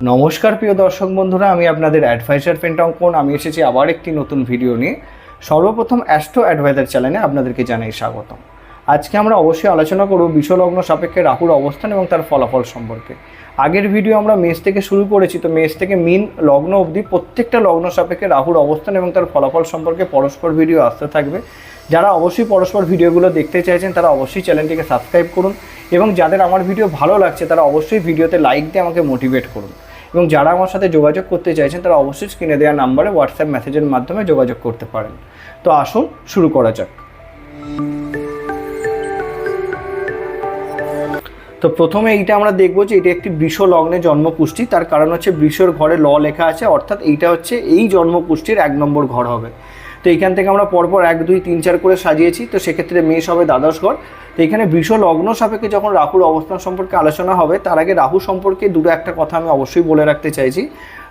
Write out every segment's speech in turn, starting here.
নমস্কার প্রিয় দর্শক বন্ধুরা, আমি আপনাদের অ্যাডভাইজার পেন্টাঙ্কন আমি এসেছি আবার একটি নতুন ভিডিও নিয়ে। সর্বপ্রথম অ্যাস্ট্রো অ্যাডভাইজার চ্যানেলে আপনাদেরকে জানাই স্বাগতম। আজকে আমরা অবশ্যই আলোচনা করব বিশ্বলগ্ন সাপেক্ষে রাহুর অবস্থান এবং তার ফলাফল সম্পর্কে। আগের ভিডিও আমরা মেষ থেকে শুরু করেছি, তো মেষ থেকে মিন লগ্ন অবধি প্রত্যেকটা লগ্ন সাপেক্ষে রাহুর অবস্থান এবং তার ফলাফল সম্পর্কে পরস্পর ভিডিও আসতে থাকবে। যারা অবশ্যই পরস্পর ভিডিওগুলো দেখতে চাইছেন, তারা অবশ্যই চ্যানেলটিকে সাবস্ক্রাইব করুন এবং যাদের আমার ভিডিও ভালো লাগছে, তারা অবশ্যই ভিডিওতে লাইক দিয়ে আমাকে মোটিভেট করুন। এবং যারা আমার সাথে যোগাযোগ করতে চাইছেন, তারা অবশ্যই স্ক্রিনে দেওয়া নাম্বারে হোয়াটসঅ্যাপ মেসেজের মাধ্যমে যোগাযোগ করতে পারেন। তো আসুন, শুরু করা যাক। তো প্রথমে এইটা আমরা দেখব যে এটা একটি বৃষ লগ্নে জন্মপুষ্টি। তার কারণ হচ্ছে বৃষর ঘরে ল লেখা আছে, অর্থাৎ এইটা হচ্ছে এই জন্মপুষ্টির এক নম্বর ঘর হবে। তো এইখান থেকে আমরা পরপর এক, দুই, তিন, চার করে সাজিয়েছি। তো সেক্ষেত্রে মেষ হবে দ্বাদশ ঘর তো এখানে বৃষ লগ্ন সাপেক্ষে যখন রাহুর অবস্থান সম্পর্কে আলোচনা হবে, তার আগে রাহু সম্পর্কে দুটো একটা কথা আমি অবশ্যই বলে রাখতে চাইছি।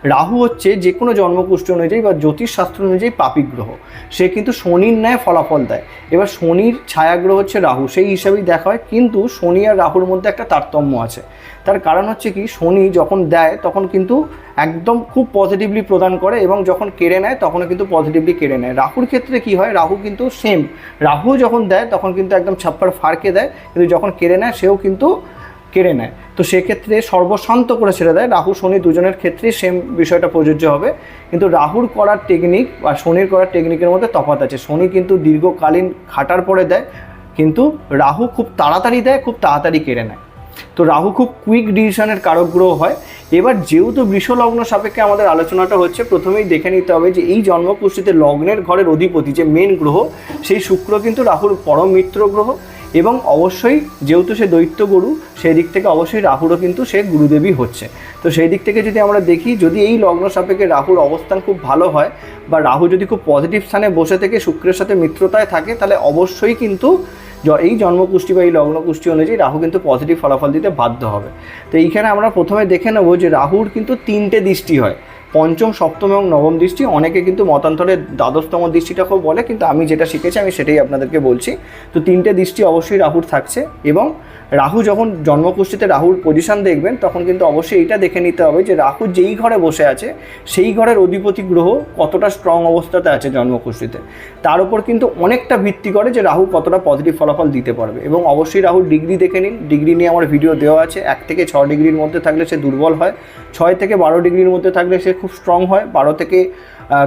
রাহু হচ্ছে যে কোনো জন্মকুষ্ঠ অনুযায়ী বা জ্যোতিষ শাস্ত্র অনুযায়ী পাপিক গ্রহ। সে কিন্তু শনির ন্যায় ফলাফল দেয়। এবার শনির ছায়াগ্রহ হচ্ছে রাহু। সেই হিসাবেই দেখা হয়। কিন্তু শনি আর রাহুর মধ্যে একটা তারতম্য আছে। তার কারণ হচ্ছে কি, শনি যখন দেয় তখন কিন্তু একদম খুব পজিটিভলি প্রদান করে এবং যখন কেড়ে নেয় তখনও কিন্তু পজিটিভলি কেড়ে নেয়। রাহুর ক্ষেত্রে কি হয়, রাহু কিন্তু সেম রাহু যখন দেয় তখন কিন্তু একদম ছাপ্পার ফারকে দেয়, কিন্তু যখন কেড়ে নেয় সেও কিন্তু কেড়ে নেয়। তো সেক্ষেত্রে সর্বশান্ত করে ছেড়ে দেয়। রাহু, শনি দুজনের ক্ষেত্রেই সেম বিষয়টা প্রযোজ্য হবে। কিন্তু রাহুর করার টেকনিক বা শনির করার টেকনিকের মধ্যে তফাৎ আছে। শনি কিন্তু দীর্ঘকালীন খাটার পরে দেয়, কিন্তু রাহু খুব তাড়াতাড়ি দেয়, খুব তাড়াতাড়ি কেড়ে নেয়। তো রাহু খুব কুইক ডিসিশনের কারক গ্রহ হয়। এবার যেহেতু বৃষ লগ্ন সাপেক্ষে আমাদের আলোচনাটা হচ্ছে, প্রথমেই দেখে নিতে হবে যে এই জন্মপুষ্টিতে লগ্নের ঘরের অধিপতি যে মেন গ্রহ, সেই শুক্র কিন্তু রাহুর পরম মিত্র গ্রহ এবং অবশ্যই যেহেতু সে দৈত্য গুরু, সেই দিক থেকে অবশ্যই রাহুরও কিন্তু সে গুরুদেবী হচ্ছে। তো সেই দিক থেকে যদি আমরা দেখি, যদি এই লগ্ন সাপেক্ষে রাহুর অবস্থান খুব ভালো হয় বা রাহু যদি খুব পজিটিভ স্থানে বসে থেকে শুক্রের সাথে মিত্রতায় থাকে, তাহলে অবশ্যই কিন্তু এই জন্মকুষ্টি বা এই লগ্নকুষ্টি অনুযায়ী রাহু কিন্তু পজিটিভ ফলাফল দিতে বাধ্য হবে। তো এইখানে আমরা প্রথমে দেখে নেব যে রাহুর কিন্তু তিনটে দৃষ্টি হয়। পঞ্চম, সপ্তম এবং নবম দৃষ্টি। অনেকে কিন্তু মতান্তরে দ্বাদশতম দৃষ্টিটাকেও বলে, কিন্তু আমি যেটা শিখেছি, আমি সেটাই আপনাদেরকে বলছি। তো তিনটে দৃষ্টি অবশ্যই রাহুর থাকছে এবং রাহু যখন জন্মকুষ্ঠিতে রাহুর পজিশন দেখবেন, তখন কিন্তু অবশ্যই এইটা দেখে নিতে হবে যে রাহু যেই ঘরে বসে আছে, সেই ঘরের অধিপতি গ্রহ কতটা স্ট্রং অবস্থাতে আছে জন্মকুষ্ঠিতে। তার উপর কিন্তু অনেকটা ভিত্তি করে যে রাহু কতটা পজিটিভ ফলাফল দিতে পারবে। এবং অবশ্যই রাহুর ডিগ্রি দেখে নিন। ডিগ্রি নিয়ে আমার ভিডিও দেওয়া আছে। এক থেকে ছ ডিগ্রির মধ্যে থাকলে সে দুর্বল হয়। ছয় থেকে বারো ডিগ্রির মধ্যে থাকলে সে খুব স্ট্রং হয়। বারো থেকে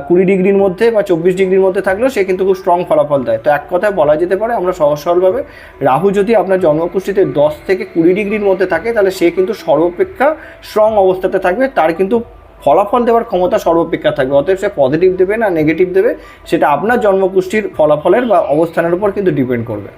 কুড়ি ডিগ্রির মধ্যে বা চব্বিশ ডিগ্রির মধ্যে থাকলেও সে কিন্তু খুব স্ট্রং ফলাফল দেয়। তো এক কথায় বলা যেতে পারে, আমরা সহজ সরলভাবে রাহু যদি আপনার জন্মকুষ্ঠিতে দশ থেকে কুড়ি ডিগ্রির মধ্যে থাকে, তাহলে সে কিন্তু সর্বাপেক্ষা স্ট্রং অবস্থাতে থাকবে, তার কিন্তু ফলাফল দেওয়ার ক্ষমতা সর্বাপেক্ষা থাকবে। অতএব সে পজিটিভ দেবে না নেগেটিভ দেবে, সেটা আপনার জন্মকুষ্ঠির ফলাফলের বা অবস্থানের উপর কিন্তু ডিপেন্ড করবে।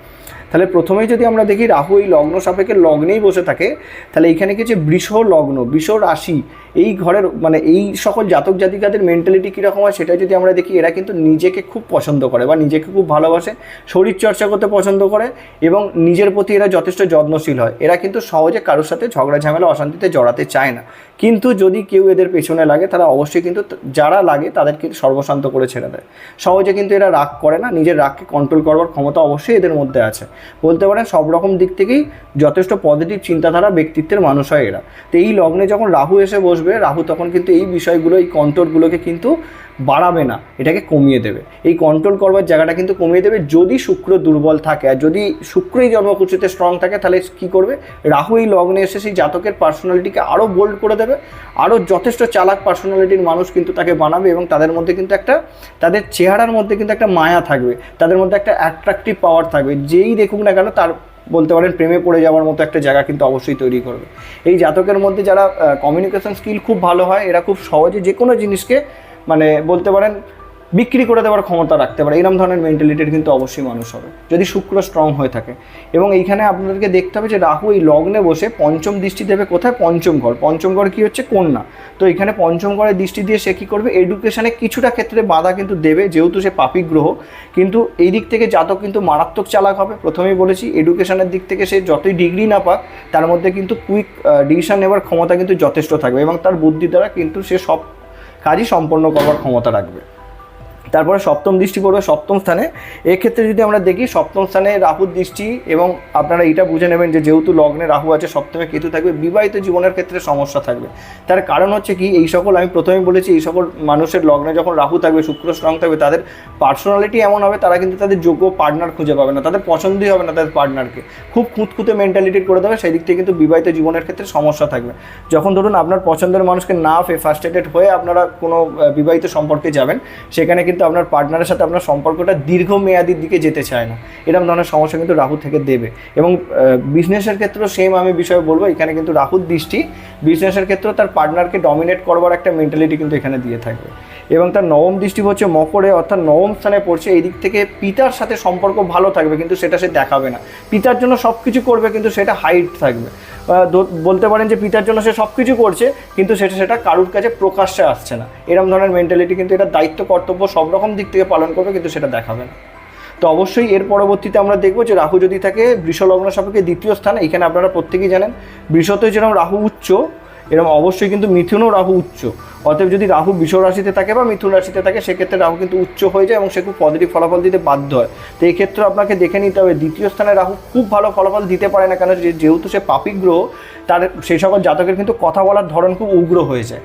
তাহলে প্রথমেই যদি আমরা দেখি রাহু এই লগ্ন সাপেক্ষে লগ্নেই বসে থাকে, তাহলে এখানে কি হচ্ছে বৃষ লগ্ন, বৃষ রাশি এই ঘরের মানে এই সকল জাতক জাতিকাদের মেন্টালিটি কীরকম হয় সেটা যদি আমরা দেখি, এরা কিন্তু নিজেকে খুব পছন্দ করে বা নিজেকে খুব ভালোবাসে, শরীর চর্চা করতে পছন্দ করে এবং নিজের প্রতি এরা যথেষ্ট যত্নশীল হয়। এরা কিন্তু সহজে কারোর সাথে ঝগড়া, ঝামেলা, অশান্তিতে জড়াতে চায় না। কিন্তু যদি কেউ এদের পেছনে লাগে, তারা অবশ্যই কিন্তু যারা লাগে তাদেরকে সর্বশান্ত করে ছেড়ে দেয়। সহজে কিন্তু এরা রাগ করে না, নিজের রাগকে কন্ট্রোল করবার ক্ষমতা অবশ্যই এদের মধ্যে আছে। বলতে পারেন সব রকম দিক থেকেই যথেষ্ট পজিটিভ চিন্তাধারা ব্যক্তিত্বের মানুষ হয় এরা। তো এই লগ্নে যখন রাহু এসে বসবে রাহু তখন কিন্তু এই বিষয়গুলো, এই কন্ট্রোলগুলোকে কিন্তু বাড়াবে না, এটাকে কমিয়ে দেবে। এই কন্ট্রোল করবার জায়গাটা কিন্তু কমিয়ে দেবে, যদি শুক্র দুর্বল থাকে, আর যদি শুক্রই জন্মকুচিতে স্ট্রং থাকে, তাহলে কি করবে? রাহু এই লগ্নে এসে সেই জাতকের পার্সোনালিটিকে আরও বোল্ড করে দেবে আরও যথেষ্ট চালাক পার্সোনালিটির মানুষ কিন্তু তাকে বানাবে এবং তাদের মধ্যে কিন্তু একটা, তাদের চেহারার মধ্যে কিন্তু একটা মায়া থাকবে, তাদের মধ্যে একটা অ্যাট্রাকটিভ পাওয়ার থাকবে। যেই দেখুক না কেন, তার বলতে পারেন প্রেমে পড়ে যাওয়ার মতো একটা জায়গা কিন্তু অবশ্যই তৈরি করবে। এই জাতকের মধ্যে যারা কমিউনিকেশন স্কিল খুব ভালো হয়, এরা খুব সহজে যে কোনো জিনিসকে মানে বলতে পারেন বিক্রি করে দেওয়ার ক্ষমতা রাখতে পারে। এরকম ধরনের মেন্টালিটির কিন্তু অবশ্যই মানুষ হবে। যদি শুক্র স্ট্রং হয়ে থাকে। এবং এইখানে আপনাদেরকে দেখতে হবে যে রাহু এই লগ্নে বসে পঞ্চম দৃষ্টি দেবে কোথায়? পঞ্চম ঘর। পঞ্চম ঘর কী হচ্ছে? কন্যা। তো এখানে পঞ্চম ঘরের দৃষ্টি দিয়ে সে কী করবে? এডুকেশানে কিছুটা ক্ষেত্রে বাধা কিন্তু দেবে, যেহেতু সে পাপিক গ্রহ। কিন্তু এই দিক থেকে জাতক কিন্তু মারাত্মক চালাক হবে। প্রথমেই বলেছি এডুকেশনের দিক থেকে সে যতই ডিগ্রি না পাক, তার মধ্যে কিন্তু কুইক ডিসিশন নেওয়ার ক্ষমতা কিন্তু যথেষ্ট থাকবে। এবং তার বুদ্ধি দ্বারা কিন্তু সে সব কাজই সম্পন্ন করবার ক্ষমতা রাখবে। তারপরে সপ্তম দৃষ্টি পড়বে সপ্তম স্থানে। এক্ষেত্রে যদি আমরা দেখি, সপ্তম স্থানে রাহুর দৃষ্টি এবং আপনারা এটা বুঝে নেবেন যে যেহেতু লগ্নে রাহু আছে, সপ্তমে কেতু থাকবে, বিবাহিত জীবনের ক্ষেত্রে সমস্যা থাকবে। তার কারণ হচ্ছে কি, এই সকল আমি প্রথমেই বলেছি, এই সকল মানুষের লগ্নে যখন রাহু থাকবে, শুক্র স্ট্রং থাকবে, তাদের পার্সোনালিটি এমন হবে, তারা কিন্তু তাদের যোগ্য পার্টনার খুঁজে পাবে না, তাদের পছন্দই হবে না তাদের পার্টনারকে খুব খুঁতখুঁতে মেন্টালিটি করে দেবে, সেই দিক থেকে কিন্তু বিবাহিত জীবনের ক্ষেত্রে সমস্যা থাকবে। যখন ধরুন আপনার পছন্দের মানুষকে না ফে ফার্স্টেটেড হয়ে আপনারা কোনো বিবাহিত সম্পর্কে যাবেন, সেখানে কিন্তু আপনার পার্টনারের সাথে আপনার সম্পর্কটা দীর্ঘমেয়াদির দিকে যেতে চায় না। এরকম ধরনের সমস্যা কিন্তু রাহু থেকে দেবে। এবং বিজনেসের ক্ষেত্রেও সেম আমি বিষয়ে বলব, এখানে কিন্তু রাহুর দৃষ্টি বিজনেসের ক্ষেত্রেও তার পার্টনারকে ডমিনেট করবার একটা মেন্টালিটি কিন্তু এখানে দিয়ে থাকবে। এবং তার নবম দৃষ্টি হচ্ছে মকরে, অর্থাৎ নবম স্থানে পড়ছে, এই দিক থেকে পিতার সাথে সম্পর্ক ভালো থাকবে, কিন্তু সেটা সে দেখাবে না। পিতার জন্য সব কিছু করবে, কিন্তু সেটা হাইট থাকবে। বলতে পারেন যে পিতার জন্য সে সব কিছু করছে, কিন্তু সেটা সেটা কারুর কাছে প্রকাশ্যে আসছে না। এরকম ধরনের মেন্টালিটি কিন্তু এটা দায়িত্ব, কর্তব্য সব রকম দিক থেকে পালন করবে, কিন্তু সেটা দেখাবে না। তো অবশ্যই এর পরবর্তীতে আমরা দেখব যে রাহু যদি থাকে, বৃষলগ্ন সাপেক্ষে দ্বিতীয় স্থান, এখানে আপনারা প্রত্যেকেই জানেন, বৃষতে যেরকম রাহু উচ্চ এরকম অবশ্যই কিন্তু মিথুনও রাহু উচ্চ। অতএব যদি রাহু বিষ রাশিতে থাকে বা মিথুন রাশিতে থাকে, সেক্ষেত্রে রাহু কিন্তু উচ্চ হয়ে যায় এবং সে খুব পজিটিভ ফলাফল দিতে বাধ্য হয়। তো এই ক্ষেত্রে আপনাকে দেখে নিতে হবে, দ্বিতীয় স্থানে রাহু খুব ভালো ফলাফল দিতে পারে না কেন? যেহেতু সে পাপিক গ্রহ, তার সেই সকল জাতকের কিন্তু কথা বলার ধরন খুব উগ্র হয়ে যায়।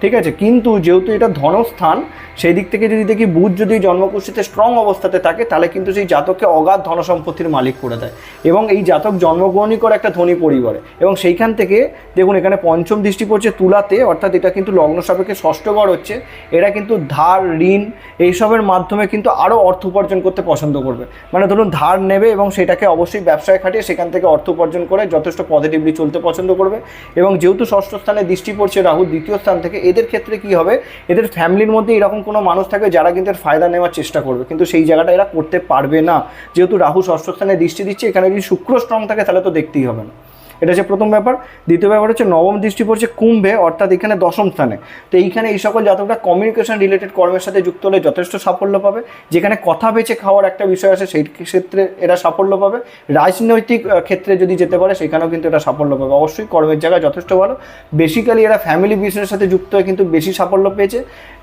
ঠিক আছে? কিন্তু যেহেতু এটা ধনস্থান সেই দিক থেকে যদি দেখি বুধ যদি জন্মকুষ্ঠিতে স্ট্রং অবস্থাতে থাকে, তাহলে কিন্তু সেই জাতককে অগাধ ধনসম্পত্তির মালিক করে দেয়। এবং এই জাতক জন্মগ্রহণই করে একটা ধনী পরিবারে। এবং সেইখান থেকে দেখুন, এখানে পঞ্চম দৃষ্টি পড়ছে তুলাতে, অর্থাৎ এটা কিন্তু লগ্ন সাপেক্ষে ষষ্ঠ ঘর হচ্ছে। এরা কিন্তু ধার, ঋণ এইসবের মাধ্যমে কিন্তু আরও অর্থ উপার্জন করতে পছন্দ করবে। মানে ধরুন, ধার নেবে এবং সেটাকে অবশ্যই ব্যবসায় খাটিয়ে সেখান থেকে অর্থ উপার্জন করে যথেষ্ট পজিটিভলি চলতে পছন্দ করবে। এবং যেহেতু ষষ্ঠ স্থানে দৃষ্টি পড়ছে রাহু, দ্বিতীয় স্থান থেকে এদের ক্ষেত্রে কি হবে? এদের ফ্যামিলির মধ্যে এরকম কোনো মানুষ থাকে যারা কিন্তু এর ফায়দা নেওয়ার চেষ্টা করবে। কিন্তু সেই জায়গাটা এরা করতে পারবে না। যেহেতু রাহু ষষ্ঠ স্থানে দৃষ্টি দিচ্ছে, এখানে যদি শুক্র স্ট্রং থাকে তাহলে তো দেখতেই হবে না। এটা হচ্ছে প্রথম ব্যাপার। দ্বিতীয় ব্যাপার হচ্ছে নবম দৃষ্টি পড়ছে কুম্ভে, অর্থাৎ এখানে দশম স্থানে। তো এইখানে এই সকল জাতকরা কমিউনিকেশন রিলেটেড কর্মের সাথে যুক্ত হলে যথেষ্ট সাফল্য পাবে। যেখানে কথা বেছে খাওয়ার একটা বিষয় আছে, সেই ক্ষেত্রে এরা সাফল্য পাবে। রাজনৈতিক ক্ষেত্রে যদি যেতে পারে, সেখানেও কিন্তু এটা সাফল্য পাবে। অবশ্যই কর্মের জায়গায় যথেষ্ট ভালো। বেসিক্যালি এরা ফ্যামিলি বিজনেসের সাথে যুক্ত হয়ে কিন্তু বেশি সাফল্য পেয়েছে।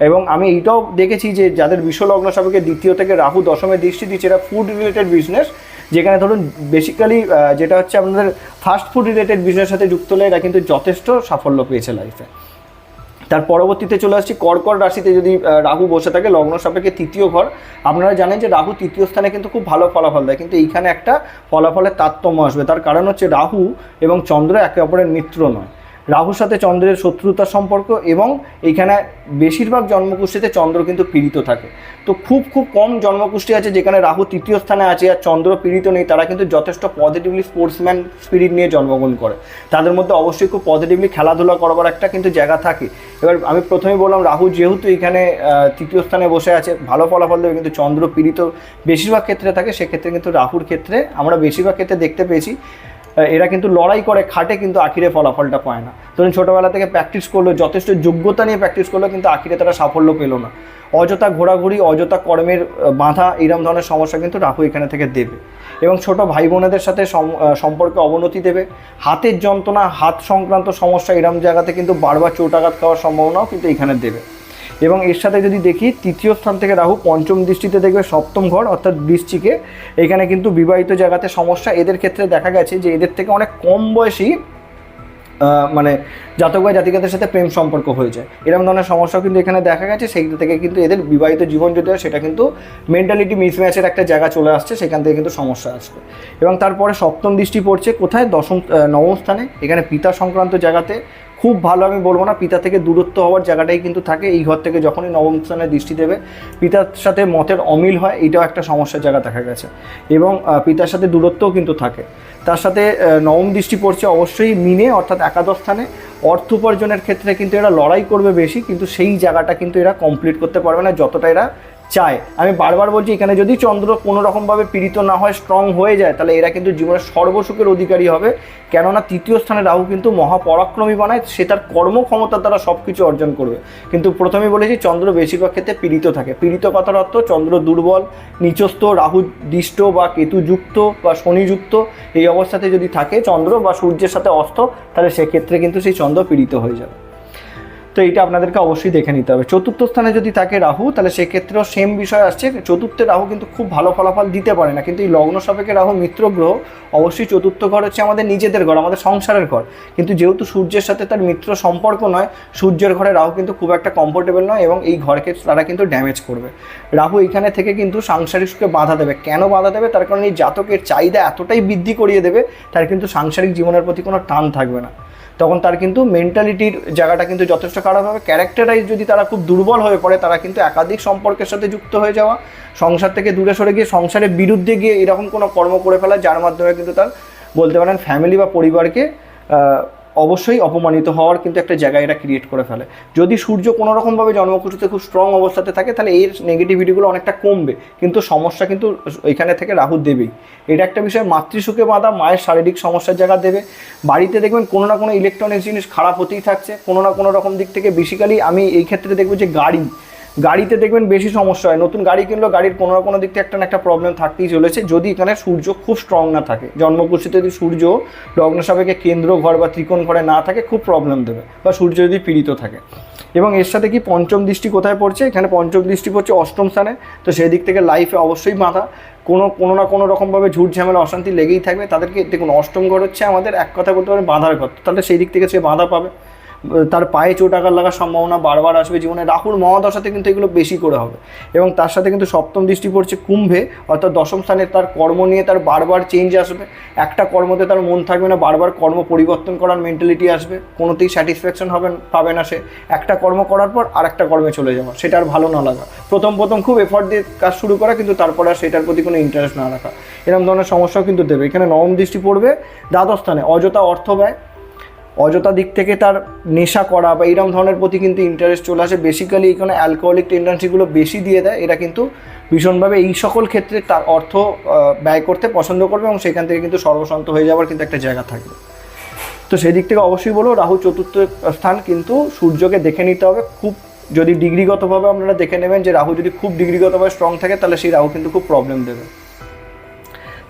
এবং আমি এইটাও দেখেছি যে, যাদের বিশ্বলগ্ন সাপেক্ষে দ্বিতীয় থেকে রাহু দশমে দৃষ্টি দিচ্ছে, এরা ফুড রিলেটেড বিজনেস যেখানে ধরুন বেসিক্যালি যেটা হচ্ছে আপনাদের ফাস্ট ফুড রিলেটেড বিষয়ের সাথে যুক্ত হলে এরা কিন্তু যথেষ্ট সাফল্য পেয়েছে লাইফে তার পরবর্তীতে চলে আসছি, কর্কট রাশিতে যদি রাহু বসে থাকে, লগ্ন সাপেক্ষে তৃতীয় ঘর, আপনারা জানেন যে রাহু তৃতীয় স্থানে কিন্তু খুব ভালো ফলাফল দেয়, কিন্তু এইখানে একটা ফলাফলের তারতম্য আসবে। তার কারণ হচ্ছে রাহু এবং চন্দ্র একে অপরের মিত্র নয়। রাহুর সাথে চন্দ্রের শত্রুতার সম্পর্ক এবং এইখানে বেশিরভাগ জন্মকুষ্ঠিতে চন্দ্র কিন্তু পীড়িত থাকে। তো খুব খুব কম জন্মকুষ্ঠি আছে যেখানে রাহু তৃতীয় স্থানে আছে আর চন্দ্র পীড়িত নেই, তারা কিন্তু যথেষ্ট পজিটিভলি স্পোর্টসম্যান স্পিরিট নিয়ে জন্মগ্রহণ করে। তাদের মধ্যে অবশ্যই খুব পজিটিভলি খেলাধুলা করবার একটা কিন্তু জায়গা থাকে। এবার আমি প্রথমেই বললাম, রাহু যেহেতু এখানে তৃতীয় স্থানে বসে আছে, ভালো ফলাফল দেবে কিন্তু চন্দ্র পীড়িত বেশিরভাগ ক্ষেত্রে থাকে, সেক্ষেত্রে কিন্তু রাহুর ক্ষেত্রে আমরা বেশিরভাগ ক্ষেত্রে দেখতে পেয়েছি। এরা কিন্তু লড়াই করে, খাটে কিন্তু আখিরে ফলাফলটা পায় না। ধরুন ছোটোবেলা থেকে প্র্যাকটিস করল, যথেষ্ট যোগ্যতা নিয়ে প্র্যাকটিস করল, কিন্তু আখিরে তারা সাফল্য পেল না। অযথা ঘোরাঘুরি, অযথা কর্মের বাধা এইরকম ধরনের সমস্যা কিন্তু রাহু এখানে থেকে দেবে। এবং ছোট ভাই বোনেদের সাথে সম- সম্পর্কে অবনতি দেবে। হাতের যন্ত্রণা, হাত সংক্রান্ত সমস্যা এরম জায়গাতে কিন্তু বারবার চোটাঘাত খাওয়ার সম্ভাবনাও কিন্তু এখানে দেবে। এবং এর সাথে যদি দেখি, তৃতীয় স্থান থেকে রাহু পঞ্চম দৃষ্টিতে দেখবে সপ্তম ঘর, অর্থাৎ বৃষ্টিকে এখানে কিন্তু বিবাহিত জায়গাতে সমস্যা। এদের ক্ষেত্রে দেখা গেছে যে এদের থেকে অনেক কম বয়সী মানে জাতক বা জাতিকাদের সাথে প্রেম সম্পর্ক হয়ে যায় এরকম ধরনের সমস্যাও কিন্তু এখানে দেখা গেছে। সেই থেকে কিন্তু এদের বিবাহিত জীবন যদি সেটা কিন্তু মেন্টালিটি মিসম্যাচের একটা জায়গা চলে আসছে। সেখান থেকে কিন্তু সমস্যা আসবে এবং তারপরে সপ্তম দৃষ্টি পড়ছে কোথায়? দশম নবম স্থানে। এখানে পিতা সংক্রান্ত জায়গাতে। খুব ভালো, আমি বলব না, পিতা থেকে দূরত্ব হওয়ার জায়গাটাই কিন্তু থাকে। এই ঘর থেকে যখনই নবম স্থানে দৃষ্টি দেবে, পিতার সাথে মতের অমিল হয়, এটাও একটা সমস্যার জায়গা দেখা গেছে। এবং পিতার সাথে দূরত্বও কিন্তু থাকে। তার সাথে নবম দৃষ্টি পড়ছে অবশ্যই মিনে, অর্থাৎ একাদশ স্থানে। অর্থ উপার্জনের ক্ষেত্রে কিন্তু এরা লড়াই করবে বেশি, কিন্তু সেই জায়গাটা কিন্তু এরা কমপ্লিট করতে পারবে না, যতটা এরা চায়। আমি বারবার বলছি, এখানে যদি চন্দ্র কোনো রকমভাবে পীড়িত না হয় স্ট্রং হয়ে যায়, তাহলে এরা কিন্তু জীবনের সর্বসুখের অধিকারী হবে। কেননা তৃতীয় স্থানে রাহু কিন্তু মহাপরাক্রমী বানায়, সে তার কর্মক্ষমতার দ্বারা সব কিছু অর্জন করবে। কিন্তু প্রথমেই বলেছি, চন্দ্র বেশিরভাগ ক্ষেত্রে পীড়িত থাকে। পীড়িত কথার অর্থ চন্দ্র দুর্বল, নিচস্থ, রাহু দিষ্ট বা কেতুযুক্ত বা শনিযুক্ত, এই অবস্থাতে যদি থাকে চন্দ্র বা সূর্যের সাথে অস্ত, তাহলে সেক্ষেত্রে কিন্তু সেই চন্দ্র পীড়িত হয়ে যাবে। তো এইটা আপনাদেরকে অবশ্যই দেখে নিতে হবে। চতুর্থ স্থানে যদি থাকে রাহু, তাহলে সেক্ষেত্রেও সেম বিষয় আসছে। চতুর্থে রাহু কিন্তু খুব ভালো ফলাফল দিতে পারে না। কিন্তু এই লগ্ন সাপেক্ষে রাহু মিত্র গ্রহ, অবশ্যই চতুর্থ ঘর হচ্ছে আমাদের নিজেদের ঘর, আমাদের সংসারের ঘর। কিন্তু যেহেতু সূর্যের সাথে তার মিত্র সম্পর্ক নয়, সূর্যের ঘরে রাহু কিন্তু খুব একটা কমফোর্টেবল নয় এবং এই ঘরকে তারা কিন্তু ড্যামেজ করবে। রাহু এখানে থেকে কিন্তু সাংসারিক সুখে বাধা দেবে। কেন বাধা দেবে? তার কারণ এই জাতকের চাহিদা এতটাই বৃদ্ধি করিয়ে দেবে, তার কিন্তু সাংসারিক জীবনের প্রতি কোনো টান থাকবে না। তখন তার কিন্তু মেন্টালিটির জায়গাটা কিন্তু যথেষ্ট খারাপ হবে। ক্যারেক্টারাইজ যদি তারা খুব দুর্বল হয়ে পড়ে, তারা কিন্তু একাধিক সম্পর্কের সাথে যুক্ত হয়ে যাওয়া, সংসার থেকে দূরে সরে গিয়ে সংসারের বিরুদ্ধে গিয়ে এরকম কোনো কর্ম করে ফেলা, যার মাধ্যমে কিন্তু তার বলতে পারেন ফ্যামিলি বা পরিবারকে অবশ্যই অপমানিত হওয়ার কিন্তু একটা জায়গা এটা ক্রিয়েট করে ফেলে। যদি সূর্য কোনো রকমভাবে খুব স্ট্রং অবস্থাতে থাকে, তাহলে এর নেগেটিভিটিগুলো অনেকটা কমবে। কিন্তু সমস্যা কিন্তু এখানে থেকে রাহু দেবেই। এটা একটা বিষয়, মাতৃসুখে বাঁধা, মায়ের শারীরিক সমস্যার জায়গা দেবে। বাড়িতে দেখবেন কোনো না কোনো ইলেকট্রনিক্স জিনিস খারাপ হতেই থাকছে। কোনো না কোনো রকম দিক থেকে বেসিক্যালি আমি এই ক্ষেত্রে দেখব যে গাড়ি গাড়িতে দেখবেন বেশি সমস্যা হয়। নতুন গাড়ি কিনলেও গাড়ির কোনো না কোনো দিক থেকে একটা না একটা প্রবলেম থাকতেই চলেছে। যদি এখানে সূর্য খুব স্ট্রং না থাকে জন্মকুষ্ঠিতে যদি সূর্য লগ্ন সাপেক্ষে কেন্দ্র ঘর বা ত্রিকোণ ঘরে না থাকে, খুব প্রবলেম দেবে বা সূর্য যদি পীড়িত থাকে। এবং এর সাথে কি পঞ্চম দৃষ্টি কোথায় পড়ছে? এখানে পঞ্চম দৃষ্টি পড়ছে অষ্টম স্থানে। তো সেই দিক থেকে লাইফে অবশ্যই বাধা। কোনো কোনো না কোনো রকমভাবে ঝুট ঝামেলা, অশান্তি লেগেই থাকবে। তাদেরকে দেখুন, অষ্টম ঘর হচ্ছে আমাদের এক কথা বলতে পারে বাঁধার ঘর। তাহলে সেই দিক থেকে সে বাঁধা পাবে। তার পায়ে চোট আঘাত লাগার সম্ভাবনা বারবার আসবে জীবনে। রাহুর মহাদশাতে কিন্তু এগুলো বেশি করে হবে। এবং তার সাথে কিন্তু সপ্তম দৃষ্টি পড়ছে কুম্ভে, অর্থাৎ দশম স্থানে তার কর্ম নিয়ে তার বারবার চেঞ্জ আসবে। একটা কর্মতে তার মন থাকবে না, বারবার কর্ম পরিবর্তন করার মেন্টালিটি আসবে। কোনোতেই স্যাটিসফ্যাকশন হবে পাবে না সে। একটা কর্ম করার পর আর একটা কর্মে চলে যাওয়া সেটা আর ভালো না লাগা। প্রথম প্রথম খুব এফর্ট দিয়ে কাজ শুরু করা, কিন্তু তারপরে আর সেটার প্রতি কোনো ইন্টারেস্ট না রাখা। এরকম ধরনের সমস্যাও কিন্তু দেবে। এখানে নবম দৃষ্টি পড়বে দ্বাদশ স্থানে। অযথা অর্থ ব্যয় অযথা দিক থেকে তার নেশা করা বা এইরকম ধরনের প্রতি কিন্তু ইন্টারেস্ট চলে আসে। বেসিক্যালি এখানে অ্যালকোহলিক টেন্ডেন্সিগুলো বেশি দিয়ে দেয়। এরা কিন্তু ভীষণভাবে এই সকল ক্ষেত্রে তার অর্থ ব্যয় করতে পছন্দ করবে এবং সেখান থেকে কিন্তু সর্বশান্ত হয়ে যাওয়ার কিন্তু একটা জায়গা থাকবে। তো সেই দিক থেকে অবশ্যই বলো রাহু চতুর্থ স্থান কিন্তু সূর্যকে দেখে নিতে হবে। খুব যদি ডিগ্রিগতভাবে আপনারা দেখে নেবেন যে রাহু যদি খুব ডিগ্রিগতভাবে স্ট্রং থাকে, তাহলে সেই রাহু কিন্তু খুব প্রবলেম দেবে।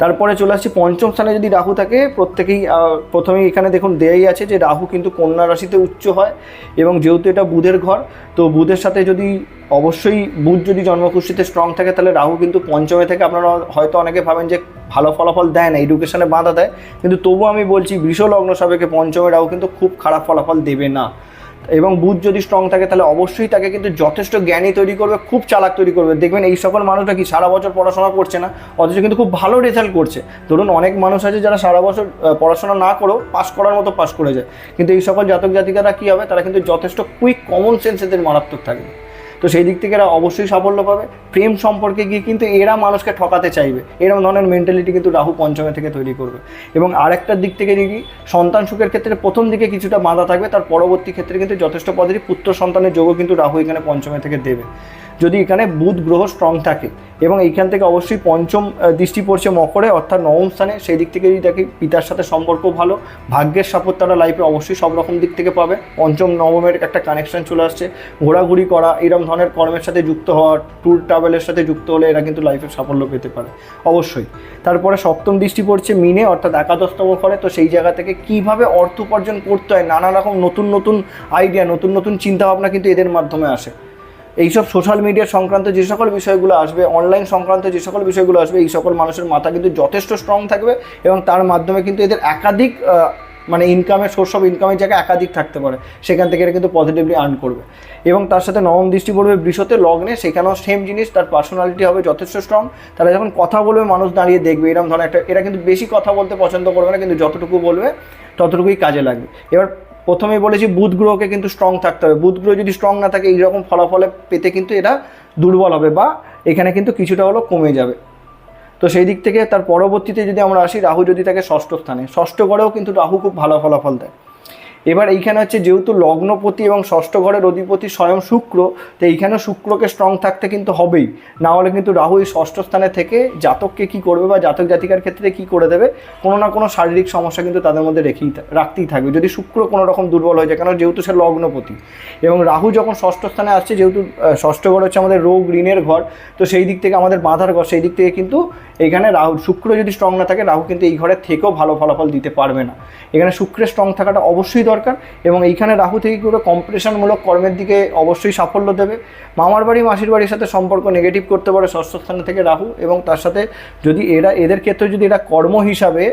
তারপরে চলে আসছি, পঞ্চম স্থানে যদি রাহু থাকে, প্রত্যেকেই প্রথমেই এখানে দেখুন দেয়াই আছে যে রাহু কিন্তু কন্যা রাশিতে উচ্চ হয় এবং যেহেতু এটা বুধের ঘর, তো বুধের সাথে যদি অবশ্যই বুধ যদি জন্মকুষ্ঠিতে স্ট্রং থাকে, তাহলে রাহু কিন্তু পঞ্চমে থেকে আপনারা হয়তো অনেকে ভাবেন যে ভালো ফলাফল দেয় না এডুকেশনে বাধা দেয়। কিন্তু তবুও আমি বলছি বৃষ লগ্ন সাপেক্ষে পঞ্চমে রাহু কিন্তু খুব খারাপ ফলাফল দেবে না। এবং বুধ যদি স্ট্রং থাকে, তাহলে অবশ্যই তাকে কিন্তু যথেষ্ট জ্ঞানী তৈরি করবে, খুব চালাক তৈরি করবে। দেখবেন এই সকল মানুষরা কি সারা বছর পড়াশোনা করছে না? অথচ কিন্তু খুব ভালো রেজাল্ট করছে। ধরুন অনেক মানুষ আছে যারা সারা বছর পড়াশোনা না করেও পাস করার মতো পাস করে যায়। কিন্তু এই সকল জাতক জাতিকারা কী হবে? তারা কিন্তু যথেষ্ট কুইক কমন সেন্স এদের মারাত্মক থাকবে। তো সেই দিক থেকে এরা অবশ্যই সাফল্য পাবে। প্রেম সম্পর্কে গিয়ে কিন্তু এরা মানুষকে ঠকাতে চাইবে। এরকম ধরনের মেন্টালিটি কিন্তু রাহু পঞ্চমে থেকে তৈরি করবে। এবং আরেকটার দিক থেকে দেখি, সন্তান সুখের ক্ষেত্রে প্রথম দিকে কিছুটা বাধা থাকবে। তার পরবর্তী ক্ষেত্রে কিন্তু যথেষ্ট পদেরই পুত্র সন্তানের যোগও কিন্তু রাহু এখানে পঞ্চমে থেকে দেবে। যদি এখানে বুধ গ্রহ স্ট্রং থাকে এবং এইখান থেকে অবশ্যই পঞ্চম দৃষ্টি পড়ছে মকরে, অর্থাৎ নবম স্থানে, সেই দিক থেকে যদি দেখি পিতার সাথে সম্পর্ক ভালো, ভাগ্যের সাপোর্ট তারা লাইফে অবশ্যই সব রকম দিক থেকে পাবে। পঞ্চম, নবমের একটা কানেকশন চলে আসছে। ঘোরাঘুরি করা এরকম ধরনের কর্মের সাথে যুক্ত হওয়া ট্যুর ট্রাভেলের সাথে যুক্ত হলে এরা কিন্তু লাইফে সাফল্য পেতে পারে, অবশ্যই। তারপরে সপ্তম দৃষ্টি পড়ছে মিনে, অর্থাৎ একাদশতম ঘরে, তো সেই জায়গা থেকে কীভাবে অর্থ উপার্জন করতে হয়, নানা রকম নতুন নতুন আইডিয়া নতুন নতুন চিন্তাভাবনা কিন্তু এদের মাধ্যমে আসে। এইসব সোশ্যাল মিডিয়া সংক্রান্ত যে সকল বিষয়গুলো আসবে অনলাইন সংক্রান্ত যে সকল বিষয়গুলো আসবে, এই সকল মানুষের মাথা কিন্তু যথেষ্ট স্ট্রং থাকবে এবং তার মাধ্যমে কিন্তু এদের একাধিক মানে ইনকামের সোর্স অফ ইনকামের জায়গায় একাধিক থাকতে পারে। সেখান থেকে এরা কিন্তু পজিটিভলি আর্ন করবে। এবং তার সাথে নবম দৃষ্টি পড়বে বৃষতে লগ্নে, সেখানেও সেম জিনিস, তার পার্সোনালিটি হবে যথেষ্ট স্ট্রং তারা যখন কথা বলবে, মানুষ দাঁড়িয়ে দেখবে এরকম ধরনের একটা, এরা কিন্তু বেশি কথা বলতে পছন্দ করবে না, কিন্তু যতটুকু বলবে, ততটুকুই কাজে লাগবে। এবার প্রথমেই বলেছি বুধ গ্রহকে কিন্তু স্ট্রং থাকতে হবে। বুধ গ্রহ যদি স্ট্রং না থাকে, এইরকম ফলাফলে পেতে কিন্তু এটা দুর্বল হবে বা এখানে কিন্তু কিছুটা হলো কমে যাবে। তো সেই দিক থেকে তার পরবর্তীতে যদি আমরা আসি, রাহু যদি থাকে ষষ্ঠ স্থানে। ষষ্ঠ গড়েও কিন্তু রাহু খুব ভালো ফলাফল দেয়। এবার এইখানে হচ্ছে যেহেতু লগ্নপতি এবং ষষ্ঠ ঘরের অধিপতি স্বয়ং শুক্র, তো এইখানে শুক্রকে স্ট্রং থাকতে কিন্তু হবেই। না হলে কিন্তু রাহু এই ষষ্ঠ স্থানে থেকে জাতককে কি করবে বা জাতক জাতিকার ক্ষেত্রে কি করে দেবে, কোনো না কোনো শারীরিক সমস্যা কিন্তু তাদের মধ্যে রেখেই রাখতেই থাকবে। যদি শুক্র কোনো রকম দুর্বল হয়ে যায় কেন যেহেতু সে লগ্নপতি, এবং রাহু যখন ষষ্ঠ স্থানে আসছে, যেহেতু ষষ্ঠ ঘর হচ্ছে আমাদের রোগ ঋণের ঘর, তো সেই দিক থেকে আমাদের বাঁধার ঘর, সেই দিক থেকে কিন্তু এখানে রাহু, শুক্র যদি স্ট্রং না থাকে, রাহু কিন্তু এই ঘরের থেকেও ভালো ফলাফল দিতে পারবে না। এখানে শুক্রের স্ট্রং থাকাটা অবশ্যই দরকার এবং এইখানে রাহু থেকে করে কম্পিটিশনমূলক কর্মের দিকে অবশ্যই সাফল্য দেবে। মামার বাড়ি, মাসির বাড়ির সাথে সম্পর্ক নেগেটিভ করতে পারে ষষ্ঠ স্থানে থেকে রাহু এবং তার সাথে যদি এরা, এদের ক্ষেত্রে যদি এরা কর্ম হিসাবে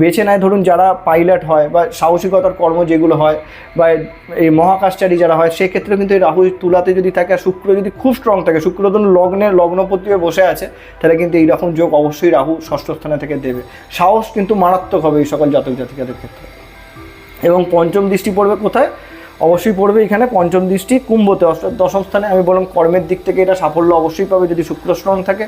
বেছে নেয়, ধরুন যারা পাইলট হয় বা সাহসিকতার কর্ম যেগুলো হয় বা এই মহাকাশচারী যারা হয়, সেক্ষেত্রে কিন্তু এই রাহু তুলাতে যদি থাকে আর শুক্র যদি খুব স্ট্রং থাকে শুক্র ধরুন লগ্নে লগ্নপতি হয়ে বসে আছে, তাহলে কিন্তু এইরকম যোগ অবশ্যই রাহু ষষ্ঠ স্থানে থেকে দেবে। সাহস কিন্তু মারাত্মক হবে এই সকল জাতক জাতিকাদের ক্ষেত্রে। এবং পঞ্চম দৃষ্টি পড়বে কোথায়? অবশ্যই পড়বে এখানে পঞ্চম দৃষ্টি কুম্ভতে। দশম স্থানে আমি বললাম কর্মের দিক থেকে এটা সাফল্য অবশ্যই পাবে যদি শুক্র স্ট্রং থাকে।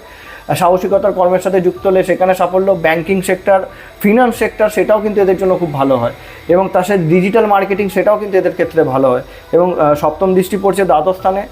সাহসিকতার কর্মের সাথে যুক্ত হলে সেখানে সাফল্য। ব্যাংকিং সেক্টর ফিনান্স সেক্টর সেটাও কিন্তু এদের জন্য খুব ভালো হয়। এবং তার সাথে ডিজিটাল মার্কেটিং সেটাও কিন্তু এদের ক্ষেত্রে ভালো হয়। এবং সপ্তম দৃষ্টি পড়ছে দ্বাদশ স্থানে।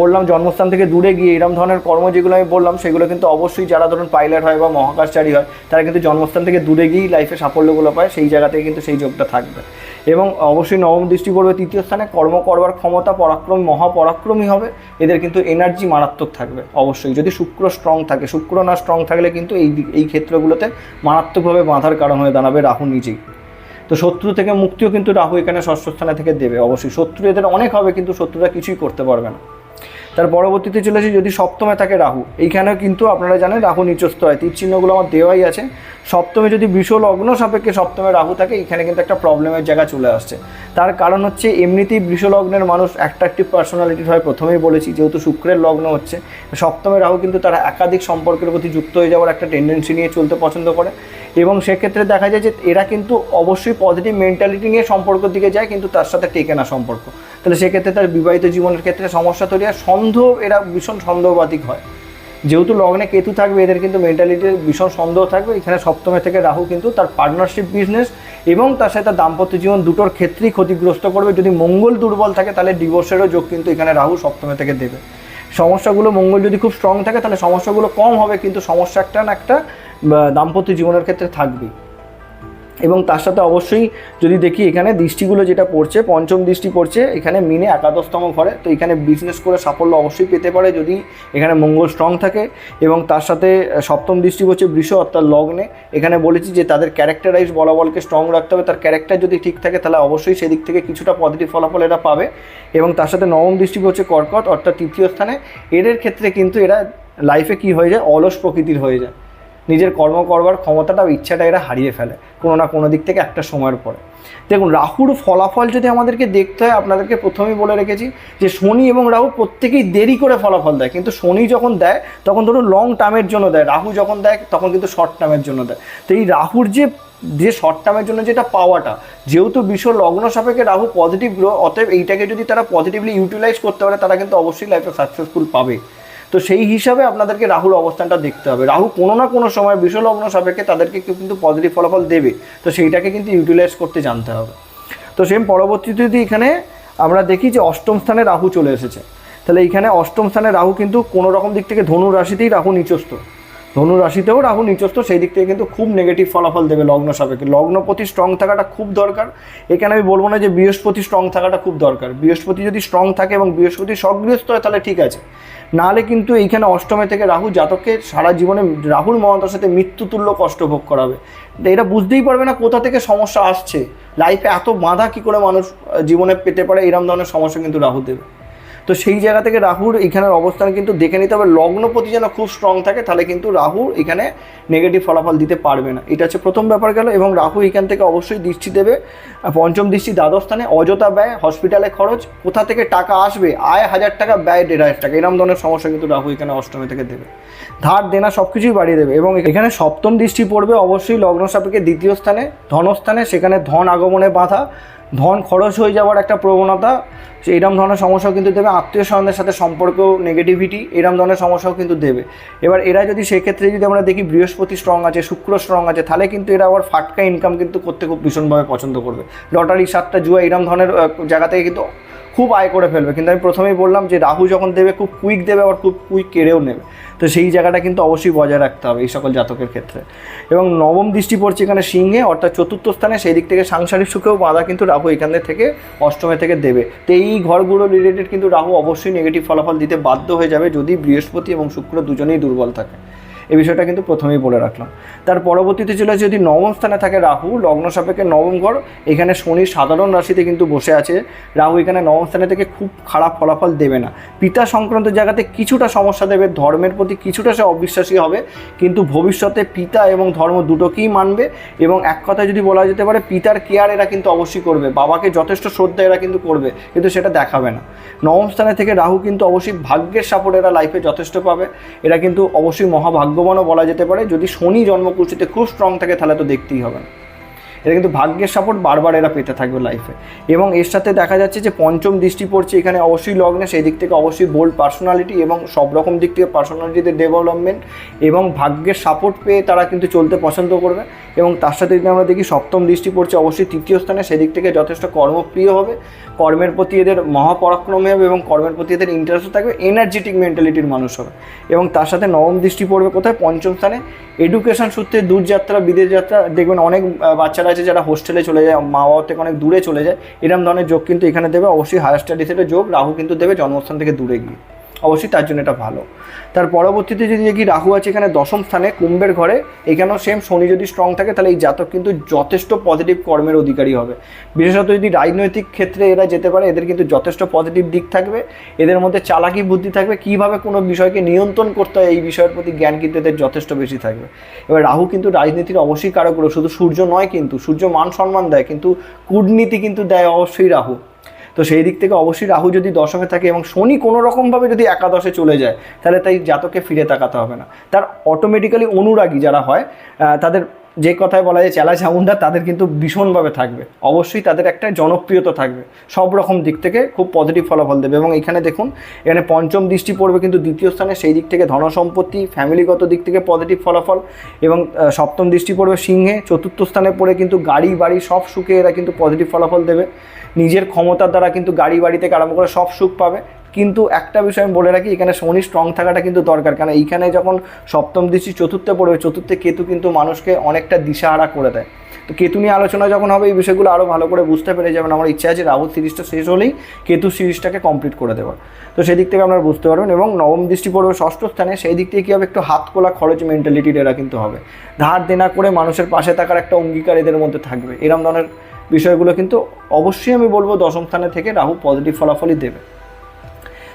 বললাম জন্মস্থান থেকে দূরে গিয়ে এরকম ধরনের কর্ম যেগুলো আমি বললাম, সেগুলো কিন্তু অবশ্যই যারা ধরুন পাইলট হয় বা মহাকাশচারী হয়, তারা কিন্তু জন্মস্থান থেকে দূরে গিয়েই লাইফে সাফল্যগুলো পায়। সেই জায়গা থেকে কিন্তু সেই যোগটা থাকবে। এবং অবশ্যই নবম দৃষ্টি পড়বে, তৃতীয় স্থানে কর্ম করবার ক্ষমতা পরাক্রম, মহাপরাক্রমী হবে। এদের কিন্তু এনার্জি মারাত্মক থাকবে, অবশ্যই। যদি শুক্র স্ট্রং থাকে, শুক্র না স্ট্রং থাকলে কিন্তু এই এই ক্ষেত্রগুলোতে মারাত্মকভাবে বাঁধার কারণ হয়ে দাঁড়াবে রাহু নিজেই। তো শত্রু থেকে মুক্তিও কিন্তু রাহু এখানে ষষ্ঠ স্থানে থেকে দেবে, অবশ্যই। শত্রু এদের অনেক হবে, কিন্তু শত্রুরা কিছুই করতে পারবে না। তার পরবর্তীতে চলে আসি যদি সপ্তমে থাকে রাহু। এইখানেও কিন্তু আপনারা জানেন রাহু নিচস্থ হয়। তীর চিহ্নগুলো আমার দেওয়াই আছে। সপ্তমে যদি বিষ লগ্ন সাপেক্ষে সপ্তমে রাহু থাকে এখানে কিন্তু একটা প্রবলেমের জায়গা চলে আসছে। তার কারণ হচ্ছে এমনিতেই বৃষ লগ্নের মানুষ অ্যাট্রাকটিভ পার্সোনালিটির হয়, প্রথমেই বলেছি, যেহেতু শুক্রের লগ্ন হচ্ছে। সপ্তমে রাহু কিন্তু তারা একাধিক সম্পর্কের প্রতি যুক্ত হয়ে যাওয়ার একটা টেন্ডেন্সি নিয়ে চলতে পছন্দ করে। এবং সেক্ষেত্রে দেখা যায় যে এরা কিন্তু অবশ্যই পজিটিভ মেন্টালিটি নিয়ে সম্পর্কের দিকে যায়, কিন্তু তার সাথে টেকে না সম্পর্ক। তাহলে সেক্ষেত্রে তার বিবাহিত জীবনের ক্ষেত্রে সমস্যা তৈরি হয়। সন্দেহ, এরা ভীষণ সন্দেহবাতিক হয়। যেহেতু লগ্নে কেতু থাকবে, এদের কিন্তু মেন্টালিটির ভীষণ সন্দেহ থাকবে। এখানে সপ্তমে থেকে রাহু কিন্তু তার পার্টনারশিপ বিজনেস এবং তার সাথে তার দাম্পত্য জীবন দুটোর ক্ষেত্রেই ক্ষতিগ্রস্ত করবে। যদি মঙ্গল দুর্বল থাকে, তাহলে ডিভোর্সেরও যোগ কিন্তু এখানে রাহু সপ্তমে থেকে দেবে। সমস্যাগুলো মঙ্গল যদি খুব স্ট্রং থাকে, তাহলে সমস্যাগুলো কম হবে, কিন্তু সমস্যা একটা না একটা দাম্পত্য জীবনের ক্ষেত্রে থাকবেই। এবং তার সাথে অবশ্যই যদি দেখি এখানে দৃষ্টিগুলো যেটা পড়ছে, পঞ্চম দৃষ্টি পড়ছে, এখানে মিনে একাদশতম ঘরে। তো এখানে বিজনেস করে সাফল্য অবশ্যই পেতে পারে যদি এখানে মঙ্গল স্ট্রং থাকে এবং তার সাথে সপ্তম দৃষ্টি পড়ছে বৃষ অর্থাৎ লগ্নে। এখানে বলেছি যে তাদের ক্যারেক্টারাইজ বলাবলকে স্ট্রং রাখতে হবে। তার ক্যারেক্টার যদি ঠিক থাকে তাহলে অবশ্যই সেদিক থেকে কিছুটা পজিটিভ ফলাফল এরা পাবে। এবং তার সাথে নবম দৃষ্টি পড়ছে কর্কট অর্থাৎ তৃতীয় স্থানে। এদের ক্ষেত্রে কিন্তু এরা লাইফে কি হয়ে যায়? অলস প্রকৃতির হয়ে যায়। নিজের কর্ম করবার ক্ষমতাটা, ইচ্ছাটা এরা হারিয়ে ফেলে, কোনো না কোনো দিক থেকে একটা সময়ের পরে। দেখুন, রাহুর ফলাফল যদি আমাদেরকে দেখতে হয়, আপনাদেরকে প্রথমেই বলে রেখেছি যে শনি এবং রাহু প্রত্যেকেই দেরি করে ফলাফল দেয়। কিন্তু শনি যখন দেয়, তখন ধরুন লং টার্মের জন্য দেয়, রাহু যখন দেয়, তখন কিন্তু শর্ট টার্মের জন্য দেয়। তো এই রাহুর যে যে শর্ট টার্মের জন্য যেটা পাওয়াটা, যেহেতু বিশ্ব লগ্ন সাপেক্ষে রাহু পজিটিভ গ্রো অতএব এইটাকে যদি তারা পজিটিভলি ইউটিলাইজ করতে পারে, তারা কিন্তু অবশ্যই লাইফে সাকসেসফুল পাবে। তো সেই হিসাবে আপনাদেরকে রাহুর অবস্থানটা দেখতে হবে। রাহু কোনো না কোনো সময় বিষলগ্ন সাপেক্ষে তাদেরকে কিন্তু পজিটিভ ফলাফল দেবে। তো সেইটাকে কিন্তু ইউটিলাইজ করতে জানতে হবে। তো সেম পরবর্তীতে যদি এখানে আমরা দেখি যে অষ্টম স্থানে রাহু চলে এসেছে, তাহলে এইখানে অষ্টম স্থানে রাহু কিন্তু কোনো রকম দিক থেকে ধনু রাশিতেই রাহু নিচস্থ। ধনু রাশিতেও রাহু নিচস্থ, সেই দিক থেকে কিন্তু খুব নেগেটিভ ফলাফল দেবে লগ্ন সাপেক্ষে। লগ্নপতি স্ট্রং থাকাটা খুব দরকার। এখানে আমি বলব না যে বৃহস্পতি স্ট্রং থাকাটা খুব দরকার। বৃহস্পতি যদি স্ট্রং থাকে এবং বৃহস্পতি সগৃহস্থ হয় তাহলে ঠিক আছে। নাহলে কিন্তু এইখানে অষ্টমে থেকে রাহু জাতককে সারা জীবনে রাহুর মহন্তর সাথে মৃত্যুতুল্য কষ্ট ভোগ করাবে। এটা বুঝতেই পারবে না কোথা থেকে সমস্যা আসছে। লাইফে এত বাঁধা কী করে মানুষ জীবনে পেতে পারে, এরম ধরনের সমস্যা কিন্তু রাহু দেবে। তো সেই জায়গা থেকে রাহুর এখানের অবস্থান কিন্তু দেখে নিতে হবে। লগ্নপতি যেন খুব স্ট্রং থাকে, তাহলে কিন্তু রাহু এখানে নেগেটিভ ফলাফল দিতে পারবে না। এটা হচ্ছে প্রথম ব্যাপার গেল এবং রাহু এখান থেকে অবশ্যই দৃষ্টি দেবে। পঞ্চম দৃষ্টি দ্বাদশ স্থানে অযথা ব্যয় হসপিটালে খরচ, কোথা থেকে টাকা আসবে? আয় হাজার টাকা, ব্যয় দেড় হাজার টাকা। এরকম ধরনের সমস্যা কিন্তু রাহু এখানে অষ্টমী থেকে দেবে। ধার, দেনা সব কিছুই বাড়িয়ে দেবে এবং এখানে সপ্তম দৃষ্টি পড়বে অবশ্যই লগ্ন সাপেক্ষে দ্বিতীয় স্থানে, ধনস্থানে, সেখানে ধন আগমনে বাধা। ধন খরচ হয়ে যাওয়ার একটা প্রবণতা এরম ধরনের সমস্যাও কিন্তু দেবে। আত্মীয় স্বজনদের সাথে সম্পর্ক নেগেটিভিটি এরম ধরনের সমস্যাও কিন্তু দেবে। এবার এরা যদি সেক্ষেত্রে যদি আমরা দেখি বৃহস্পতি স্ট্রং আছে, শুক্র স্ট্রং আছে, তাহলে কিন্তু এরা আবার ফাটকা ইনকাম কিন্তু করতে খুব ভীষণভাবে পছন্দ করবে। লটারি সাতটা জুয়া এরম ধরনের জায়গা থেকে কিন্তু খুব আয় করে ফেলবে। কিন্তু আমি প্রথমেই বললাম যে রাহু যখন দেবে, খুব কুইক দেবে আবার খুব কুইক কেড়েও নেবে। তো সেই জায়গাটা কিন্তু অবশ্যই বজায় রাখতে হবে এই সকল জাতকের ক্ষেত্রে। এবং নবম দৃষ্টি পড়ছে এখানে সিংহে, অর্থাৎ চতুর্থ স্থানে সেই দিক থেকে সাংসারিক সুখেও বাধা কিন্তু রাহু এখান থেকে অষ্টমে থেকে দেবে। তো এই ঘরগুলো রিলেটেড কিন্তু রাহু অবশ্যই নেগেটিভ ফলাফল দিতে বাধ্য হয়ে যাবে যদি বৃহস্পতি এবং শুক্র দুজনেই দুর্বল থাকে। এই বিষয়টা কিন্তু প্রথমেই বলে রাখলাম। তার পরবর্তীতে আসে যদি নবম স্থানে থাকে রাহু, লগ্ন সাপেক্ষে নবম ঘর, এখানে শনি সাধারণ রাশিতে কিন্তু বসে আছে। রাহু এখানে নবম স্থানে থেকে খুব খারাপ ফলাফল দেবে না। পিতা সংক্রান্ত জায়গাতে কিছুটা সমস্যা দেবে, ধর্মের প্রতি কিছুটা সে অবিশ্বাসী হবে, কিন্তু ভবিষ্যতে পিতা এবং ধর্ম দুটোকেই মানবে এবং এক কথায় যদি বলা যেতে পারে, পিতার কেয়ার এরা কিন্তু অবশ্যই করবে, বাবাকে যথেষ্ট শ্রদ্ধা এরা কিন্তু করবে, কিন্তু সেটা দেখাবে না। নবম স্থানে থেকে রাহু কিন্তু অবশ্যই ভাগ্যের সাপোর্ট এরা লাইফে যথেষ্ট পাবে, এরা কিন্তু অবশ্যই মহাভাগ্যবানও বলা যেতে পারে, যদি শনি জন্মকুষ্ঠিতে খুব স্ট্রং থাকে, তাহলে তো দেখতেই হবে। না এটা কিন্তু ভাগ্যের সাপোর্ট বারবার এরা পেতে থাকবে লাইফে এবং এর সাথে দেখা যাচ্ছে যে পঞ্চম দৃষ্টি পড়ছে, এখানে অবশ্যই লগ্নে, সেই দিক থেকে অবশ্যই বোল্ড পার্সোনালিটি এবং সব রকম দিক থেকে পার্সোনালিটিতে ডেভেলপমেন্ট এবং ভাগ্যের সাপোর্ট পেয়ে তারা কিন্তু চলতে পছন্দ করবে। এবং তার সাথে যদি আমরা দেখি, সপ্তম দৃষ্টি পড়ছে অবশ্যই তৃতীয় স্থানে সেদিক থেকে যথেষ্ট কর্মপ্রিয় হবে। কর্মের প্রতি এদের মহাপরাক্রমী হবে এবং কর্মের প্রতি এদের ইন্টারেস্ট থাকবে এনার্জেটিক মেন্টালিটির মানুষ হবে। এবং তার সাথে নবম দৃষ্টি পড়বে কোথায়? পঞ্চম স্থানে। এডুকেশন সূত্রে দূরযাত্রা, বিদেশ যাত্রা, দেখবেন অনেক বাচ্চারা আছে, যারা হোস্টেলে চলে যায় মা বাবা থেকে অনেক দূরে চলে যায় এরকম ধরনের যোগ কিন্তু এখানে দেবে। অবশ্যই হায়ার স্টাডিজের যোগ রাহু কিন্তু দেবে জন্মস্থান থেকে দূরে গিয়ে। অবশ্যই তার জন্য এটা ভালো। তার পরবর্তীতে যদি দেখি রাহু আছে এখানে দশম স্থানে, কুম্ভের ঘরে, এখানেও সেম শনি যদি স্ট্রং থাকে, তাহলে এই জাতক কিন্তু যথেষ্ট পজিটিভ কর্মের অধিকারী হবে। বিশেষত যদি রাজনৈতিক ক্ষেত্রে এরা যেতে পারে, এদের কিন্তু যথেষ্ট পজিটিভ দিক থাকবে। এদের মধ্যে চালাকি বুদ্ধি থাকবে। কীভাবে কোনো বিষয়কে নিয়ন্ত্রণ করতে হয়, এই বিষয়ের প্রতি জ্ঞান কিন্তু এদের যথেষ্ট বেশি থাকবে। এবার রাহু কিন্তু রাজনীতির অবশ্যই কারক শুধু সূর্য নয় কিন্তু, সূর্য মান সম্মান দেয়, কিন্তু কূটনীতি কিন্তু দেয় অবশ্যই রাহু। তো সেই দিক থেকে অবশ্যই রাহু যদি দশমে থাকে এবং শনি কোনো রকমভাবে যদি একাদশে চলে যায়, তাহলে তাই জাতকে ফিরে তাকাতে হবে না। তার অটোমেটিক্যালি অনুরাগী যারা হয় তাদের যে কথায় বলা যায় চেলা চামুন্ডা তাদের কিন্তু ভীষণভাবে থাকবে। অবশ্যই তাদের একটা জনপ্রিয়তা থাকবে। সব রকম দিক থেকে খুব পজিটিভ ফলাফল দেবে। এবং এখানে দেখুন, এখানে পঞ্চম দৃষ্টি পড়বে কিন্তু দ্বিতীয় স্থানে। সেই দিক থেকে ধনসম্পত্তি ফ্যামিলিগত দিক থেকে পজিটিভ ফলাফল। এবং সপ্তম দৃষ্টি পড়বে সিংহে। চতুর্থ স্থানে পড়ে কিন্তু গাড়ি, বাড়ি সব সুখে এরা কিন্তু পজিটিভ ফলাফল দেবে। নিজের ক্ষমতার দ্বারা কিন্তু গাড়ি, বাড়ি থেকে আরম্ভ করে সব সুখ পাবে। কিন্তু একটা বিষয় আমি বলে রাখি, এখানে শনি স্ট্রং থাকাটা কিন্তু দরকার। কারণ এইখানে যখন সপ্তম দৃষ্টি চতুর্থে পড়বে, চতুর্থে কেতু কিন্তু মানুষকে অনেকটা দিশাহারা করে দেয়। তো কেতু নিয়ে আলোচনা যখন হবে, এই বিষয়গুলো আরও ভালো করে বুঝতে পেরে যাবেন। আমার ইচ্ছা আছে রাহুল সিরিজটা শেষ হলেই কেতু সিরিজটাকে কমপ্লিট করে দেওয়ার। তো সেই দিক থেকে আপনারা বুঝতে পারবেন এবং নবম দৃষ্টি পড়বে ষষ্ঠ স্থানে, সেই দিক থেকে কী হবে? একটু হাত কোলা খরচ মেন্টালিটির এরা কিন্তু হবে। ধার দেনা করে মানুষের পাশে থাকার একটা অঙ্গীকার এদের মধ্যে থাকবে। এরম ধরনের বিষয়গুলো কিন্তু অবশ্যই আমি বলব দশম স্থানে থেকে রাহু পজিটিভ ফলাফলই দেবে।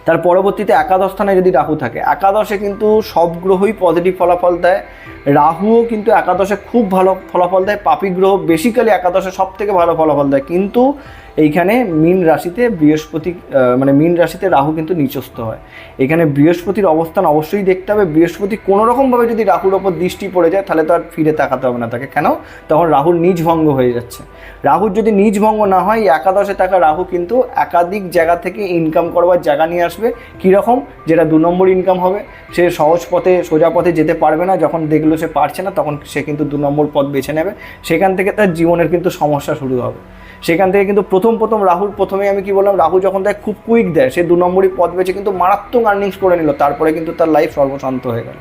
তার পরবর্তীতে একাদশ স্থানে যদি রাহু থাকে, একাদশে কিন্তু সব গ্রহই পজিটিভ ফলাফল দেয়। রাহুও কিন্তু একাদশে খুব ভালো ফলাফল দেয়। পাপি গ্রহ বেসিক্যালি একাদশে সব থেকে ভালো ফলাফল দেয়। কিন্তু এইখানে মীন রাশিতে বৃহস্পতি মানে মীন রাশিতে রাহু কিন্তু নিচস্থ হয়। এখানে বৃহস্পতির অবস্থান অবশ্যই দেখতে হবে। বৃহস্পতি কোনো রকমভাবে যদি রাহুর ওপর দৃষ্টি পড়ে যায়, তাহলে তো আর ফিরে তাকাতে হবে না তাকে। কেন? তখন রাহুর নিজ ভঙ্গ হয়ে যাচ্ছে। রাহুর যদি নিজ ভঙ্গ না হয় একাদশে থাকা রাহু কিন্তু একাধিক জায়গা থেকে ইনকাম করবার জায়গা নিয়ে আসবে। কীরকম? যেটা দু নম্বর ইনকাম হবে। সে সহজ পথে, সোজা পথে যেতে পারবে না। যখন দেখল সে পারছে না, তখন সে কিন্তু দু নম্বর পথ বেছে নেবে। সেখান থেকে তার জীবনের কিন্তু সমস্যা শুরু হবে। সেখান থেকে কিন্তু প্রথম প্রথম রাহুল, প্রথমে আমি কি বললাম রাহু যখন দেয় খুব কুইক দেয়, সে দু নম্বরই পথ বেছে কিন্তু মারাত্মক আর্নিংস করে নিল, তারপরে কিন্তু তার লাইফ সর্বশান্ত হয়ে গেল।